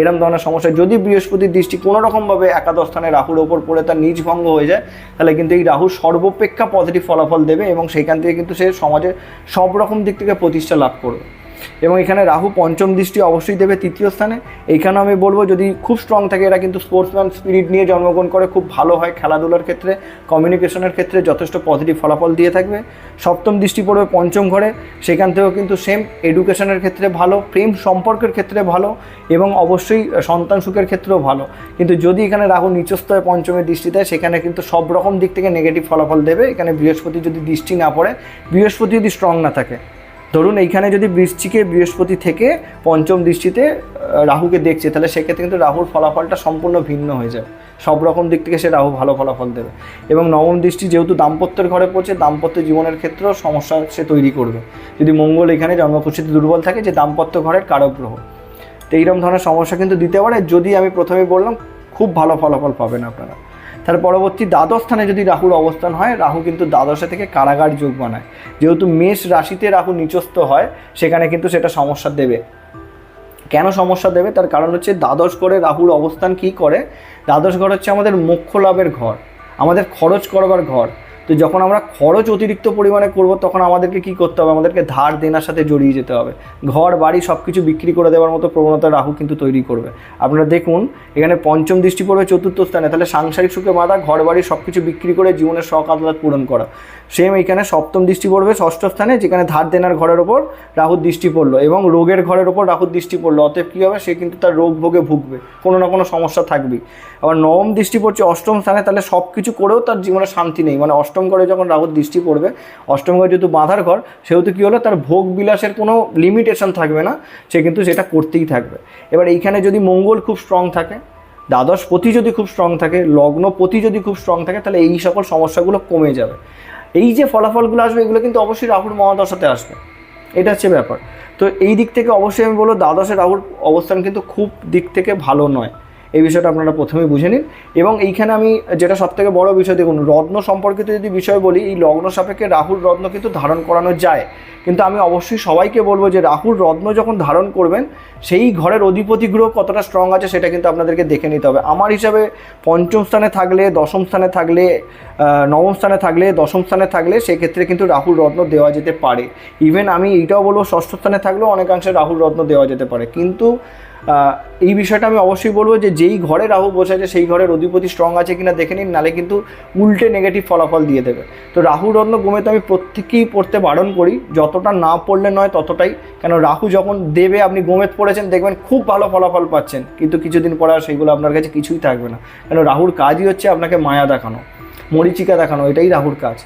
এরম ধরনের সমস্যা। যদি বৃহস্পতির দৃষ্টি কোনোরকমভাবে একাদশ স্থানে রাহুর ওপর পড়ে তার নিজ ভঙ্গ হয়ে যায়, তাহলে কিন্তু এই রাহু সর্বপেক্ষা পজিটিভ ফলাফল দেবে এবং সেইখান থেকে কিন্তু সে সমাজের সব রকম দিক থেকে প্রতিষ্ঠা লাভ করবে। এবং এখানে রাহু পঞ্চম দৃষ্টি অবশ্যই দেবে তৃতীয় স্থানে। এইখানে আমি বলব, যদি খুব স্ট্রং থাকে, এরা কিন্তু স্পোর্টসম্যান স্পিরিট নিয়ে জন্মগ্রহণ করে, খুব ভালো হয় খেলাধুলার ক্ষেত্রে কমিউনিকেশনের ক্ষেত্রে যথেষ্ট পজিটিভ ফলাফল দিয়ে থাকবে। সপ্তম দৃষ্টি পড়বে পঞ্চম ঘরে, সেখান থেকেও কিন্তু সেম এডুকেশনের ক্ষেত্রে ভালো, প্রেম সম্পর্কের ক্ষেত্রে ভালো, এবং অবশ্যই সন্তান সুখের ক্ষেত্রেও ভালো। কিন্তু যদি এখানে রাহু নিচস্থ হয়ে পঞ্চমের দৃষ্টি দেয়, সেখানে কিন্তু সব রকম দিক থেকে নেগেটিভ ফলাফল দেবে। এখানে বৃহস্পতি যদি দৃষ্টি না পড়ে, বৃহস্পতি যদি স্ট্রং না থাকে। ধরুন এইখানে যদি বৃশ্চিকে বৃহস্পতি থেকে পঞ্চম দৃষ্টিতে রাহুকে দেখছে, তাহলে সেক্ষেত্রে কিন্তু রাহুর ফলাফলটা সম্পূর্ণ ভিন্ন হয়ে যাবে সব রকম দিক থেকে সে রাহু ভালো ফলাফল দেবে। এবং নবম দৃষ্টি যেহেতু দাম্পত্যের ঘরে পড়ছে, দাম্পত্য জীবনের ক্ষেত্রেও সমস্যা সে তৈরি করবে। যদি মঙ্গল এখানে জন্মকুষ্ঠিতে দুর্বল থাকে যে দাম্পত্য ঘরের কারক গ্রহ তো এইরকম ধরনের সমস্যা কিন্তু দিতে পারে। যদি আমি প্রথমে বললাম, খুব ভালো ফলাফল পাবেন আপনারা। তার পরবর্তী দ্বাদশ স্থানে যদি রাহুর অবস্থান হয়, রাহু কিন্তু দ্বাদশে থেকে কারাগার যোগ বানায়। যেহেতু মেষ রাশিতে রাহু নিচস্থ হয়, সেখানে কিন্তু সেটা সমস্যা দেবে। কেন সমস্যা দেবে? তার কারণ হচ্ছে দ্বাদশ ঘরে রাহুর অবস্থান কি করে? দ্বাদশ ঘর হচ্ছে আমাদের মোক্ষ লাভের ঘর, আমাদের খরচ করবার ঘর। তো যখন আমরা খরচ অতিরিক্ত পরিমাণে করব, তখন আমাদেরকে কি করতে হবে? আমাদেরকে ধার দেনার সাথে জড়িয়ে যেতে হবে। ঘর, বাড়ি সব কিছু বিক্রি করে দেওয়ার মতো প্রবণতা রাহু কিন্তু তৈরি করবে। আপনারা দেখুন, এখানে পঞ্চম দৃষ্টি পড়বে চতুর্থ স্থানে। তাহলে সাংসারিক সুখে বাধা, ঘর, বাড়ি সব কিছু বিক্রি করে জীবনের শখ আদালত পূরণ করা। সেম এখানে সপ্তম দৃষ্টি পড়বে ষষ্ঠ স্থানে, যেখানে ধার দেনার ঘরের ওপর রাহুর দৃষ্টি পড়ল এবং রোগের ঘরের ওপর রাহুর দৃষ্টি পড়ল। অতএব কী হবে? সে কিন্তু তার রোগ ভোগে ভুগবে। কোনো না কোনো সমস্যা থাকবেই। আবার নবম দৃষ্টি পড়ছে অষ্টম স্থানে, তাহলে সব কিছু করেও তার জীবনে শান্তি নেই। মানে অষ্টম ঘরে যখন রাহুর দৃষ্টি পড়বে, অষ্টম ঘরে যেহেতু বাঁধার ঘর, সেহেতু কী হলো, তার ভোগ বিলাসের কোনো লিমিটেশন থাকবে না, সে কিন্তু সেটা করতেই থাকবে। এবার এইখানে যদি মঙ্গল খুব স্ট্রং থাকে, দ্বাদশ পতি যদি খুব স্ট্রং থাকে, লগ্ন পতি যদি খুব স্ট্রং থাকে, তাহলে এই সকল সমস্যাগুলো কমে যাবে। এই যে ফলাফলগুলো আসবে, এগুলো কিন্তু অবশ্যই রাহুর মহাদশাতে আসবে। এটা হচ্ছে ব্যাপার। তো এই দিক থেকে অবশ্যই আমি বলব, দ্বাদশে রাহুর অবস্থান কিন্তু খুব দিক থেকে ভালো নয়। এই বিষয়টা আপনারা প্রথমেই বুঝে নিন। এবং এইখানে আমি যেটা সব থেকে বড় বিষয়, দেখুন, রত্ন সম্পর্কিত যদি বিষয় বলি, এই লগ্ন সাপেক্ষে রাহুর রত্ন কিন্তু ধারণ করানো যায়। কিন্তু আমি অবশ্যই সবাইকে বলব যে রাহুর রত্ন যখন ধারণ করবেন, সেই ঘরের অধিপতি গ্রহ কতটা স্ট্রং আছে সেটা কিন্তু আপনাদেরকে দেখে নিতে হবে। আমার হিসাবে পঞ্চম স্থানে থাকলে, দশম স্থানে থাকলে নবম স্থানে থাকলে, দশম স্থানে থাকলে সেক্ষেত্রে কিন্তু রাহুল রত্ন দেওয়া যেতে পারে। ইভেন আমি এইটাও বলব, ষষ্ঠ স্থানে থাকলেও অনেকাংশে রাহুল রত্ন দেওয়া যেতে পারে। কিন্তু এই বিষয়টা আমি অবশ্যই বলব যে যেই ঘরে রাহু বসে আছে, সেই ঘরের অধিপতি স্ট্রং আছে কিনা দেখে নিন, নালে কিন্তু উল্টে নেগেটিভ ফলাফল দিয়ে দেবে। তো রাহু রত্ন গোমে তো আমি প্রত্যেকেই পড়তে বারণ করি, যতটা না পড়লে নয় ততটাই। কেন রাহু যখন দেবে, আপনি গোমেত পড়েছেন, দেখবেন খুব ভালো ফলাফল পাচ্ছেন, কিন্তু কিছুদিন পরে আর সেইগুলো আপনার কাছে কিছুই থাকবে না। কেন রাহুর কাজই হচ্ছে আপনাকে মায়া দেখানো, মরিচিকা দেখানো, এটাই রাহুর কাজ।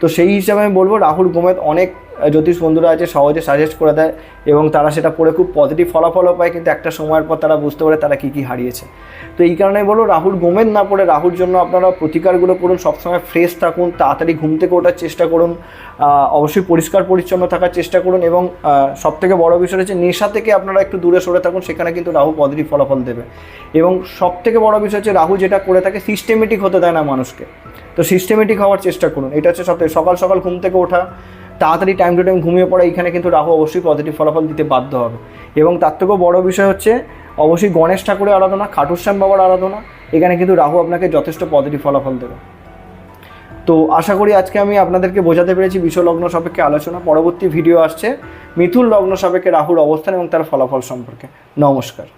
তো সেই হিসাবে আমি বলব, রাহুল গোমেদ অনেক জ্যোতিষ বন্ধুরা আছে, সহজে সাজেস্ট করে দেয় এবং তারা সেটা পড়ে খুব পজিটিভ ফলাফলও পায়, কিন্তু একটা সময়ের পর তারা বুঝতে পারে তারা কী কী হারিয়েছে। তো এই কারণে বলব রাহুল গোমেদ না পড়ে রাহুর জন্য আপনারা প্রতিকারগুলো করুন, সবসময় ফ্রেশ থাকুন, তাড়াতাড়ি ঘুম থেকে ওঠার চেষ্টা করুন অবশ্যই পরিষ্কার পরিচ্ছন্ন থাকার চেষ্টা করুন এবং সব থেকে বড় বিষয় হচ্ছে নেশা থেকে আপনারা একটু দূরে সরে থাকুন, সেখানে কিন্তু রাহু পজিটিভ ফলাফল দেবে। এবং সব থেকে বড় বিষয় হচ্ছে রাহু যেটা করে থাকে সিস্টেমেটিক হতে দেয় না মানুষকে। তো সিস্টেমেটিক হওয়ার চেষ্টা করুন, এটা হচ্ছে সবথেকে, সকাল সকাল ঘুম থেকে ওঠা তাড়াতাড়ি টাইম টু টাইম ঘুমিয়ে পড়া, এখানে কিন্তু রাহু অবশ্যই পজিটিভ ফলাফল দিতে বাধ্য হবে। এবং তার থেকেও বড় বিষয় হচ্ছে, অবশ্যই গণেশ ঠাকুরের আরাধনা খাটুশ্যাম বাবার আরাধনা, এখানে কিন্তু রাহু আপনাকে যথেষ্ট পজিটিভ ফলাফল দেবে। তো আশা করি আজকে আমি আপনাদেরকে বোঝাতে পেরেছি লগ্ন সাপেক্ষে আলোচনা। পরবর্তী ভিডিও আসছে মিথুন লগ্ন সাপেক্ষে রাহুর অবস্থান এবং তার ফলাফল সম্পর্কে। নমস্কার।